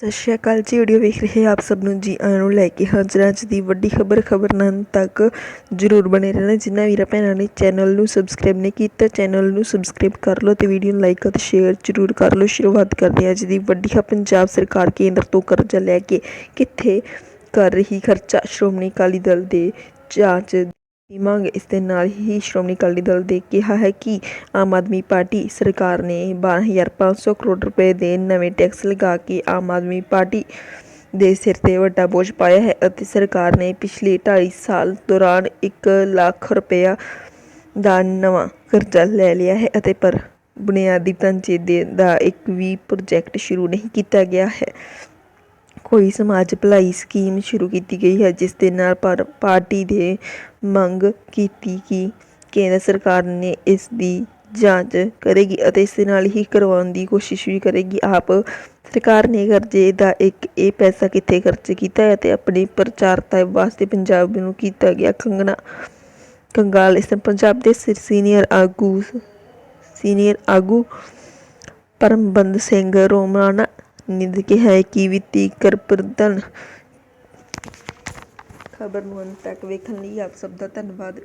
ਸਤਿ ਸ਼੍ਰੀ ਅਕਾਲ ਜੀ ਵੀਡੀਓ ਵੇਖ ਰਹੇ ਆਪ ਸਭ ਨੂੰ ਜੀ, ਆਇਆਂ ਨੂੰ ਲੈ ਕੇ ਹਾਜ਼ਰ ਅੱਜ ਦੀ ਵੱਡੀ ਖਬਰ ਖਬਰ ਨਾਲ ਤੱਕ ਜਰੂਰ ਬਣੇ ਰਹਿਣਾ। ਜਿਨ੍ਹਾਂ ਵੀਰਾਂ ਭੈਣਾਂ ਨੇ ਚੈਨਲ ਨੂੰ ਸਬਸਕ੍ਰਾਈਬ ਨਹੀਂ ਕੀਤਾ, ਚੈਨਲ ਨੂੰ ਸਬਸਕ੍ਰਾਈਬ ਕਰ ਲਓ ਤੇ ਵੀਡੀਓ ਨੂੰ ਲਾਈਕ ਅਤੇ ਸ਼ੇਅਰ ਜਰੂਰ ਕਰ ਲਓ। ਸ਼ੁਰੂਆਤ ਕਰਦੇ ਹਾਂ ਅੱਜ ਦੀ ਵੱਡੀ ਖਬਰ। ਪੰਜਾਬ ਸਰਕਾਰ ਕੇਂਦਰ ਤੋਂ ਕਰਜ਼ਾ ਲੈ ਕੇ ਕਿੱਥੇ ਕਰ ਰਹੀ ਖਰਚਾ? ਸ਼੍ਰੋਮਣੀ ਅਕਾਲੀ ਦਲ ਦੇ ਜਾਂਚ ਦੀ ਮੰਗ ਇਸ ਦੇ ਨਾਲ ਹੀ ਸ਼੍ਰੋਮਣੀ ਅਕਾਲੀ ਦਲ ਦੇ ਕਿਹਾ ਹੈ ਕਿ ਆਮ ਆਦਮੀ ਪਾਰਟੀ ਸਰਕਾਰ ਨੇ 12500 ਕਰੋੜ ਰੁਪਏ ਦੇ ਨਵੇਂ ਟੈਕਸ ਲਗਾ ਕੇ ਆਮ ਆਦਮੀ ਪਾਰਟੀ ਦੇ ਸਿਰ ਤੇ ਵੱਡਾ ਬੋਝ ਪਾਇਆ ਹੈ ਅਤੇ ਸਰਕਾਰ ਨੇ ਪਿਛਲੇ 2.5 ਸਾਲ ਦੌਰਾਨ 1 ਲੱਖ ਰੁਪਇਆ ਦਾ ਨਵਾਂ ਕਰਜ਼ਾ ਲੈ ਲਿਆ ਹੈ ਅਤੇ ਪਰ ਬੁਨਿਆਦੀ ਢਾਂਚੇ ਦੇ ਦਾ ਇੱਕ ਵੀ ਪ੍ਰੋਜੈਕਟ ਸ਼ੁਰੂ ਨਹੀਂ ਕੀਤਾ ਗਿਆ ਹੈ। ਕੋਈ ਸਮਾਜ ਭਲਾਈ ਸਕੀਮ ਸ਼ੁਰੂ ਕੀਤੀ ਗਈ ਹੈ, ਜਿਸ ਦੇ ਨਾਲ ਪਰ ਪਾਰਟੀ ਦੇ ਮੰਗ ਕੀਤੀ ਕਿ ਕੇਂਦਰ ਸਰਕਾਰ ਨੇ ਇਸ ਦੀ ਜਾਂਚ ਕਰੇਗੀ ਅਤੇ ਇਸ ਦੇ ਨਾਲ ਹੀ ਕਰਵਾਉਣ ਦੀ ਕੋਸ਼ਿਸ਼ ਵੀ ਕਰੇਗੀ। ਆਪ ਸਰਕਾਰ ਨੇ ਕਰਜ਼ੇ ਦਾ ਇੱਕ ਇਹ ਪੈਸਾ ਕਿੱਥੇ ਖਰਚ ਕੀਤਾ ਹੈ ਅਤੇ ਆਪਣੀ ਪ੍ਰਚਾਰਤਾ ਵਾਸਤੇ ਪੰਜਾਬ ਨੂੰ ਕੀਤਾ ਗਿਆ ਕੰਗਣਾ, ਕੰਗਾਲ। ਇਸ ਪੰਜਾਬ ਦੇ ਸੀਨੀਅਰ ਆਗੂ ਸੀਨੀਅਰ ਆਗੂ ਪਰਮਬੰਦ ਸਿੰਘ ਰੋਮਾਣਾ ਨੇ ਕਿਹਾ ਹੈ ਕਿ ਵਿੱਤੀ ਕਰ ਪ੍ਰਬੰਧਨ ਖਬਰ ਨੂੰ ਅੰਤ ਤੱਕ ਵੇਖਣ ਲਈ ਆਪ ਸਭ ਦਾ ਧੰਨਵਾਦ।